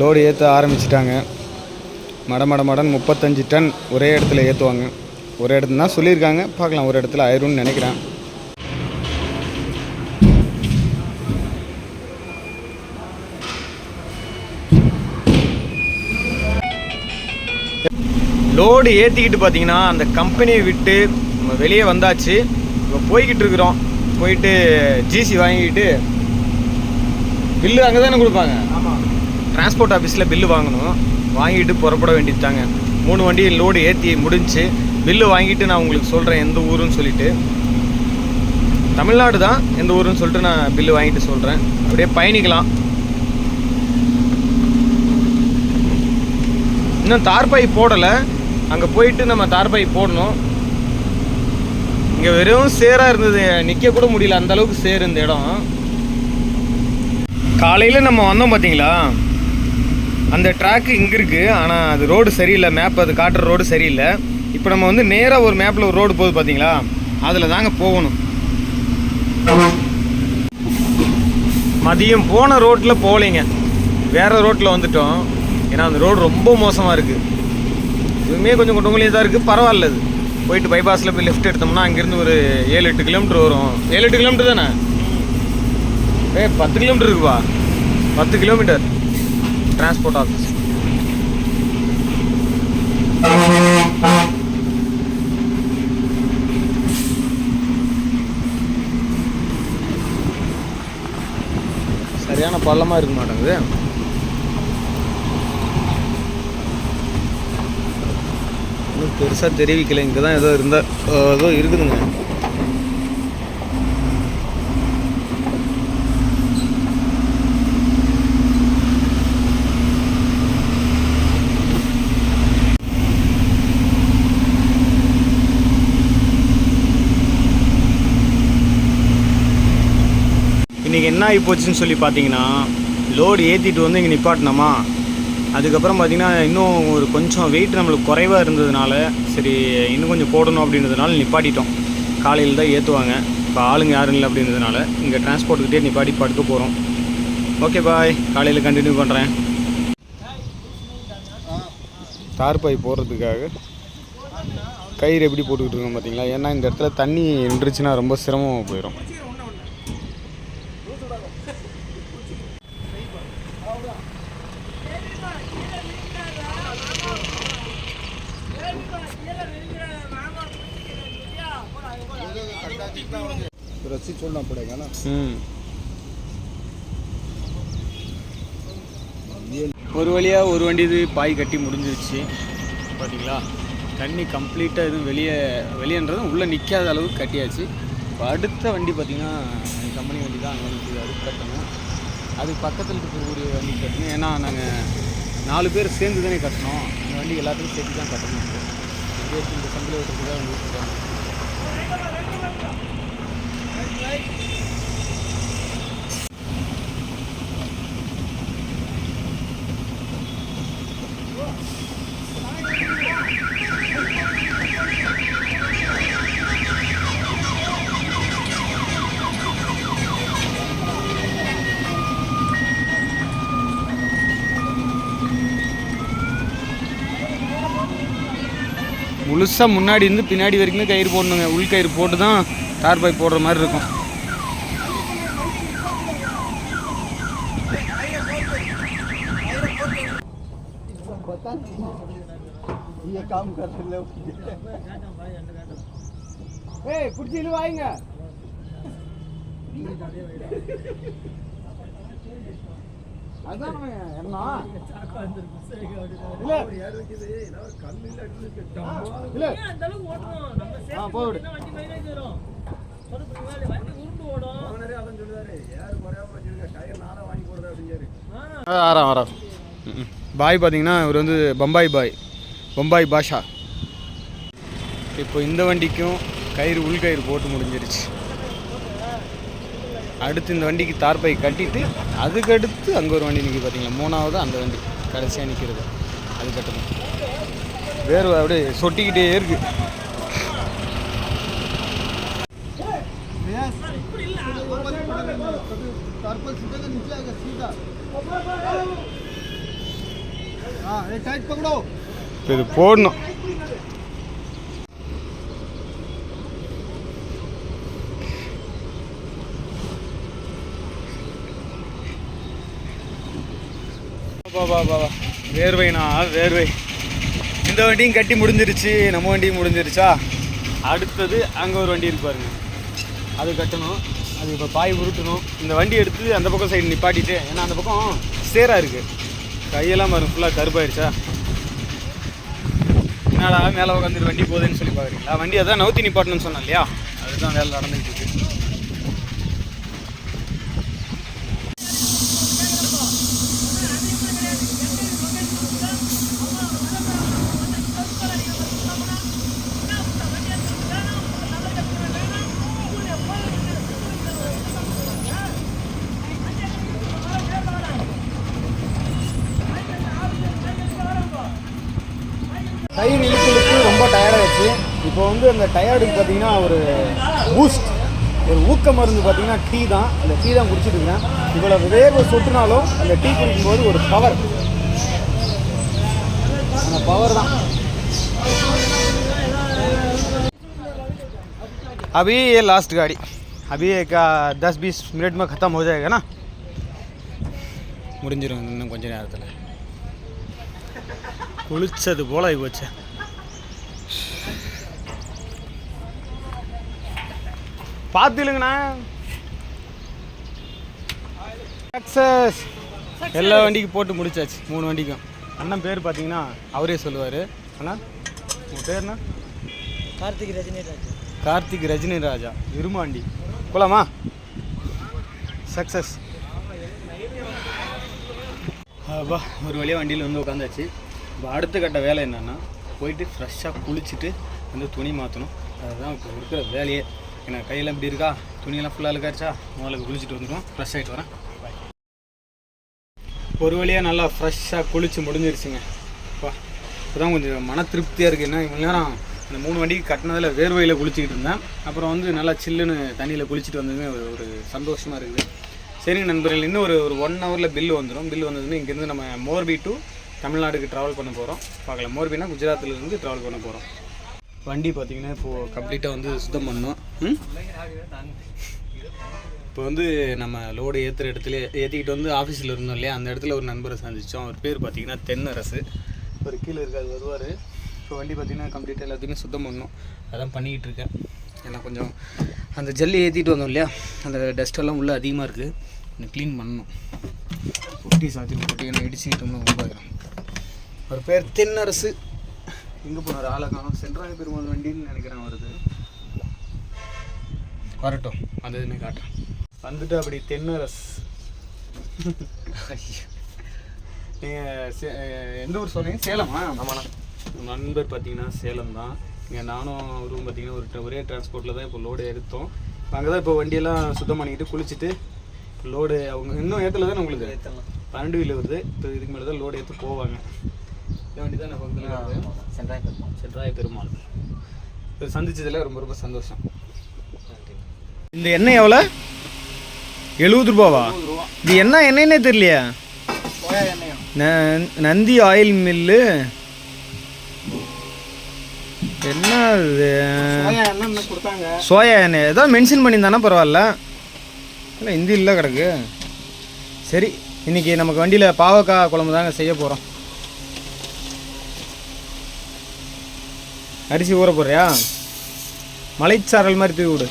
Load ஏற்ற ஆரம்பிச்சிட்டாங்க. மட மட மடன் முப்பத்தஞ்சு டன் ஒரே இடத்துல ஏற்றுவாங்க ஒரு இடத்துல தான் சொல்லியிருக்காங்க. பார்க்கலாம் ஒரு இடத்துல ஆயிரும்னு நினைக்கிறேன். லோடு ஏற்றிக்கிட்டு பார்த்தீங்கன்னா அந்த கம்பெனியை விட்டு நம்ம வெளியே வந்தாச்சு. இப்போ போய்கிட்டு இருக்கிறோம். போயிட்டு ஜிசி வாங்கிக்கிட்டு பில்லு அங்கே தானே கொடுப்பாங்க. ஆமாம் டிரான்ஸ்போர்ட் ஆஃபீஸில் பில்லு வாங்கணும். வாங்கிட்டு புறப்பட வேண்டியதுதாங்க. மூணு வண்டி லோடு ஏற்றி முடிஞ்சு பில்லு வாங்கிட்டு நான் உங்களுக்கு சொல்கிறேன் எந்த ஊருன்னு சொல்லிட்டு. தமிழ்நாடு தான் எந்த ஊருன்னு சொல்லிட்டு நான் பில்லு வாங்கிட்டு சொல்கிறேன் அப்படியே பயணிக்கலாம். இன்னும் தார்பாய் போடலை. அங்கே போயிட்டு நம்ம தார்பாய் போடணும். இங்கே வெறும் சேராக இருந்தது. நிற்க கூட முடியல. அந்த அளவுக்கு சேர் இந்த இடம். காலையில் நம்ம வந்தோம் பார்த்தீங்களா அந்த ட்ராக்கு இங்கே இருக்குது ஆனால் அது ரோடு சரியில்லை மேப் அது காட்டுற ரோடு சரியில்லை. இப்போ நம்ம வந்து நேராக ஒரு மேப்பில் ஒரு ரோடு போகுது பார்த்தீங்களா அதில் தாங்க போகணும். மதியம் போன ரோட்டில் போகலைங்க. வேறு ரோட்டில் வந்துட்டோம். ஏன்னா அந்த ரோடு ரொம்ப மோசமாக இருக்குது இதுவுமே கொஞ்சம் குண்டங்குழியாக தான் இருக்குது பரவாயில்ல அது. போயிட்டு பைபாஸில் போய் லெஃப்ட் எடுத்தோம்னா அங்கேருந்து ஒரு ஏழு எட்டு கிலோமீட்டர் வரும். ஏழு எட்டு கிலோமீட்டர் தானே? ஏ பத்து கிலோமீட்டர் இருக்குப்பா. பத்து கிலோமீட்டர் டிரான்ஸ்போர்ட் ஆஃபீஸ் சரியான பள்ளமாக இருக்க மாட்டேங்குது இன்னும் பெருசாக தெரிவிக்கலை. இங்கே தான் ஏதோ இருந்தால் ஏதோ இருக்குதுங்க இன்றைக்கி என்ன ஆகி போச்சுன்னு சொல்லி பார்த்தீங்கன்னா லோடு ஏற்றிட்டு வந்து இங்கே நிப்பாட்டினோமா? அதுக்கப்புறம் பார்த்தீங்கன்னா இன்னும் ஒரு கொஞ்சம் வெயிட் நம்மளுக்கு குறைவாக இருந்ததுனால சரி இன்னும் கொஞ்சம் போடணும் அப்படின்றதுனால நிப்பாட்டிட்டோம். காலையில் தான் ஏற்றுவாங்க இப்போ ஆளுங்க யாரும் இல்லை அப்படின்றதுனால இங்கே டிரான்ஸ்போர்ட்டுக்கிட்டே நிப்பாட்டி படுக்க போகிறோம் ஓகே பாய் காலையில் கண்டினியூ பண்ணுறேன் தார் பாய் போடுறதுக்காக கயிறு எப்படி போட்டுக்கிட்டு இருக்கோம் பார்த்தீங்களா? ஏன்னா இந்த இடத்துல தண்ணி நின்றுச்சுன்னா ரொம்ப சிரமமாக போயிடும். रस्सी छोड़ना पड़ेगा ना ம் ஒரு வழியாக ஒரு வண்டி இது பாய் கட்டி முடிஞ்சிருச்சு பார்த்தீங்களா தண்ணி கம்ப்ளீட்டாக எதுவும் வெளியே வெளியன்றதும் உள்ளே நிற்காத அளவுக்கு கட்டியாச்சு இப்போ அடுத்த வண்டி பார்த்திங்கன்னா கம்பெனி வண்டி தான் அங்கே நிற்கிது அதுக்கு கட்டணும் அதுக்கு பக்கத்தில் இருக்கக்கூடிய வண்டி கட்டணும் ஏன்னா நாங்கள் நாலு பேர் சேர்ந்து தானே கட்டணும் அந்த வண்டி எல்லாத்துக்கும் சேர்த்து தான் கட்டணும் இங்கே இந்த சம்பளம் ஓட்டுறதுக்காக வந்து கட்டணும் முழுசாக முன்னாடி இருந்து பின்னாடி வரைக்குமே கயிறு போடணுங்க. உள் கயிறு போட்டு தான் தார் போடுற மாதிரி இருக்கும். पता नहीं ये काम कर रहे लोग ஏய் பிடிச்சி இழு வாங்க அதான் என்ன இல்ல இல்ல ஆ போடு ஆறாம் ஆறாம் பாய் பார்த்திங்கன்னா இவர் வந்து பம்பாய் பாய் பம்பாய் பாஷா. இப்போ இந்த வண்டிக்கும் கயிறு உள்கயிறு போட்டு முடிஞ்சிருச்சு. அடுத்து இந்த வண்டிக்கு தார்ப்பை கட்டிட்டு அதுக்கடுத்து அங்கே ஒரு வண்டி நிற்கி பார்த்தீங்களா? மூணாவது அந்த வண்டி கடைசியாக நிற்கிறது அது கட்டணும். வேர்வை அப்படியே சொட்டிக்கிட்டே இருக்கு. சீதா இப்போ இது போடணும். வா வா வா வா. வேர்வைனா வேர்வை. இந்த வண்டியும் கட்டி முடிஞ்சிருச்சு நம்ம வண்டியும் முடிஞ்சிருச்சா? அடுத்தது அங்கே ஒரு வண்டி இருக்கு பாருங்க. அது கட்டணும். அது இப்போ பாய் உருட்டணும். இந்த வண்டி எடுத்து அந்த பக்கம் சைடு நிப்பாட்டிட்டு ஏன்னா அந்த பக்கம் சேராக இருக்குது கையெல்லாம் பாருங்க ஃபுல்லாக கருப்பாயிருச்சா? என்னடா மேலே உட்காந்துட்டு வண்டி போகுதுன்னு சொல்லி பார்க்குறீங்களா? வண்டி அதான் நவுத்தி நிப்பாட்டணும்னு சொன்னேன் இல்லையா? அதுதான் வேலை நடந்துகிட்டு இருக்கு. டயர் இழுத்து இழுத்து ரொம்ப டயர்டாகிடுச்சு இப்போ வந்து அந்த டயர்டுக்கு பார்த்தீங்கன்னா ஒரு பூஸ்ட் ஒரு ஊக்க மருந்து பார்த்தீங்கன்னா டீ தான் அந்த டீ தான் குடிச்சிட்டு இருக்கேன் இவ்வளோ வேர்வை சொட்டுனாலும் அந்த டீ குடிக்கும்போது ஒரு பவர் அந்த பவர் தான் अभी ये लास्ट गाड़ी अभी एक दस बीस मिनट में ख़त्म हो जाएगा ना முடிஞ்சிடும் இன்னும் கொஞ்ச நேரத்தில் குளிச்சது போல ஆகி போச்சு. பார்த்துலுங்கண்ணா. சக்ஸஸ் எல்லா வண்டிக்கும் போட்டு முடிச்சாச்சு. மூணு வண்டிக்கும். அண்ணன் பேர் பார்த்தீங்கன்னா அவரே சொல்லுவார். அண்ணா உங்கள் பேர்ண்ணா? கார்த்திக் ரஜினி ராஜா கார்த்திக் ரஜினி ராஜா இருமாண்டி. போலாமா? சக்ஸஸ் அப்பா ஒரு வழியாக வண்டியில் வந்து உட்காந்தாச்சு இப்போ அடுத்த கட்ட வேலை என்னென்னா போயிட்டு ஃப்ரெஷ்ஷாக குளிச்சுட்டு வந்து துணி மாற்றணும் அதுதான் இப்போ இருக்கிற வேலையே. ஏன்னா கையெல்லாம் இப்படி இருக்கா? துணியெல்லாம் ஃபுல்லாக இருக்காச்சா முதல்ல குளிச்சுட்டு வந்துடும் ஃப்ரெஷ் ஆகிட்டு வரேன். பாய் ஒரு வழியாக நல்லா ஃப்ரெஷ்ஷாக குளிச்சு முடிஞ்சிருச்சுங்க. அப்பா இப்போதான் கொஞ்சம் மன திருப்தியாக இருக்குது என்ன இவ்வளோ நேரம் அந்த மூணு வண்டிக்கு கட்டினதில் வேர்வையில் குளிச்சுக்கிட்டு இருந்தேன். அப்புறம் வந்து நல்லா சில்லுன்னு தண்ணியில் குளிச்சுட்டு வந்ததுமே ஒரு ஒரு சந்தோஷமாக இருக்குது. சரிங்க நண்பர்கள் இன்னும் ஒரு ஒரு ஒன் ஹவரில் பில் வந்துடும் பில் வந்ததுமே இங்கேருந்து நம்ம மோர்பி டு தமிழ்நாடுக்கு ட்ராவல் பண்ண போகிறோம் பார்க்கலாம். மோர்பினா குஜராத்லேருந்து ட்ராவல் பண்ண போகிறோம் வண்டி பார்த்தீங்கன்னா இப்போது கம்ப்ளீட்டாக வந்து சுத்தம் பண்ணோம். இப்போ வந்து நம்ம லோடு ஏற்றுற இடத்துல ஏற்றிக்கிட்டு வந்து ஆஃபீஸில் இருந்தோம் இல்லையா? அந்த இடத்துல ஒரு நண்பரை சந்தித்தோம் அவர் பேர் பார்த்தீங்கன்னா தென்னரசு. ஒரு கீழே இருக்காது வருவார். இப்போ வண்டி பார்த்தீங்கன்னா கம்ப்ளீட்டாக எல்லாத்தையுமே சுத்தம் பண்ணணும் அதான் பண்ணிக்கிட்டு இருக்கேன். ஏன்னா கொஞ்சம் அந்த ஜல்லி ஏற்றிட்டு வந்தோம் இல்லையா? அந்த டஸ்ட்டெல்லாம் உள்ளே அதிகமாக இருக்குது கொஞ்சம் க்ளீன் பண்ணணும். பொட்டி சாத்திரம் போட்டு என்ன இடிச்சுக்கிட்டோம்னா ரொம்ப அவர் பேர் தென்னரசு. எங்கே போனார் ஆளை காணும். சென்ட்ராய பெருமாள் வண்டின்னு நினைக்கிறேன் வருது வரட்டும். வந்ததுமே காட்டுறேன் வந்துட்டு அப்படி தென்னரஸ் நீங்கள் எந்த ஊர் சொன்னீங்க? சேலமா? ஆமாண்ணா. நண்பர் பார்த்தீங்கன்னா சேலம் தான். இங்கே நானும் அவரும் பார்த்தீங்கன்னா ஒரு ஒரே டிரான்ஸ்போர்ட்டில் தான் இப்போ லோடு எடுத்தோம். அங்கே தான் இப்போ வண்டியெல்லாம் சுத்தம் பண்ணிக்கிட்டு குளிச்சுட்டு லோடு அவங்க இன்னும் ஏற்றல தான் உங்களுக்கு? பன்னெண்டு வீல் வருது. இப்போ இதுக்கு மேலே தான் லோடு ஏற்று போவாங்க. வண்டி தான் சென்றாய பெருமாள். சென்றாய பெருமாள். சந்திச்சதில் ரொம்ப ரொம்ப சந்தோஷம். இந்த எண்ணெய் எவ்வளோ? எழுபது ரூபாவா? இது என்ன எண்ணெய்னே தெரியலையா. Nandi oil mill. என்ன சோயா எண்ணெய் ஏதோ மென்ஷன் பண்ணியிருந்தானா பரவாயில்ல. இல்லை ஹிந்தி இல்லை கிடக்கு. சரி இன்னைக்கு நமக்கு வண்டியில் பாவக்காய் குழம்பு தாங்க செய்ய போகிறோம் அரிசி ஊற போடுறியா மலைச்சாரல் மாதிரி தூவி விடு.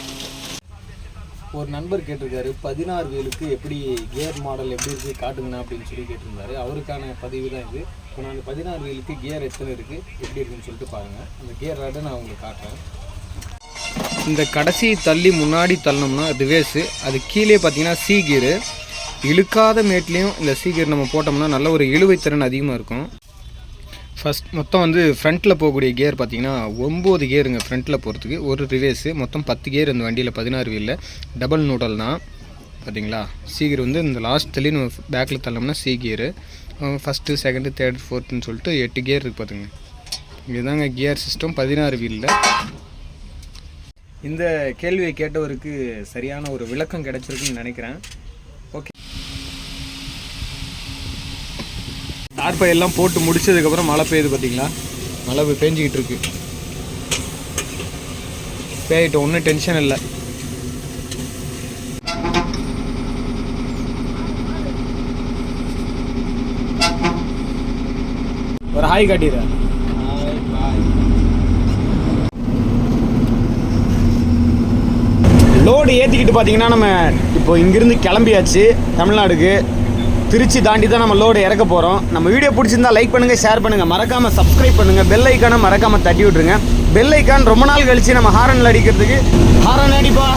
ஒரு நண்பர் கேட்டிருக்காரு பதினாறு வேலுக்கு எப்படி கியர் மாடல் எப்படி இருக்கு காட்டுங்கண்ணா அப்படின்னு சொல்லி கேட்டிருந்தாரு. அவருக்கான பதிவு தான் இது. இப்போ நான் பதினாறு வேலுக்கு கியர் எத்தனை இருக்குது எப்படி இருக்குன்னு சொல்லிட்டு பாருங்கள் அந்த கியர் ராட்டை நான் உங்களுக்கு காட்டுறேன். இந்த கடைசி தள்ளி முன்னாடி தள்ளணும்னா ரிவேர்ஸு அது கீழே பார்த்தீங்கன்னா சி கீரு இழுக்காத மேட்லேயும் இந்த சி கீர் நம்ம போட்டோம்னா நல்ல ஒரு இழுவைத்திறன் அதிகமாக இருக்கும். ஃபஸ்ட் மொத்தம் வந்து ஃப்ரண்ட்டில் போகக்கூடிய கியர் பார்த்தீங்கன்னா ஒம்பது கியருங்க ஃப்ரண்ட்டில் போகிறதுக்கு ஒரு ரிவேஸு மொத்தம் பத்து கியர் இந்த வண்டியில் பதினாறு வீலில் டபுள் நூடல் தான். பார்த்தீங்களா சி கியர் வந்து இந்த லாஸ்ட் தள்ளி நம்ம பேக்கில் தள்ளோம்னா சி கியரு ஃபஸ்ட்டு செகண்டு தேர்ட் ஃபோர்த்துன்னு சொல்லிட்டு எட்டு கியர் இருக்குது பார்த்துங்க இதுதாங்க கியர் சிஸ்டம் பதினாறு வீலில் இந்த கேள்வியை கேட்டவருக்கு சரியான ஒரு விளக்கம் கிடச்சிருக்குன்னு நினைக்கிறேன். தார்ப்பை எல்லாம் போட்டு முடிச்சதுக்கப்புறம் மழை பெய்யுது பார்த்தீங்களா? மழை பெஞ்சிக்கிட்டு இருக்கு. பேயிட்டோம் ஒன்றும் டென்ஷன் இல்லை. ஒரு ஹாய் காட்டிடுற லோடு ஏற்றிக்கிட்டு பார்த்தீங்கன்னா நம்ம இப்போ இங்கேருந்து கிளம்பியாச்சு தமிழ்நாடுக்கு. திருச்சி தாண்டி தான் நம்ம லோடு இறக்க போகிறோம் நம்ம வீடியோ பிடிச்சிருந்தா லைக் பண்ணுங்கள் ஷேர் பண்ணுங்கள் மறக்காமல் சப்ஸ்கிரைப் பண்ணுங்கள் பெல் ஐக்கானை மறக்காமல் தட்டி விட்ருங்க பெல் ஐக்கான் ரொம்ப நாள் கழித்து நம்ம ஹாரனில் அடிக்கிறதுக்கு. ஹாரன் அடிப்பா.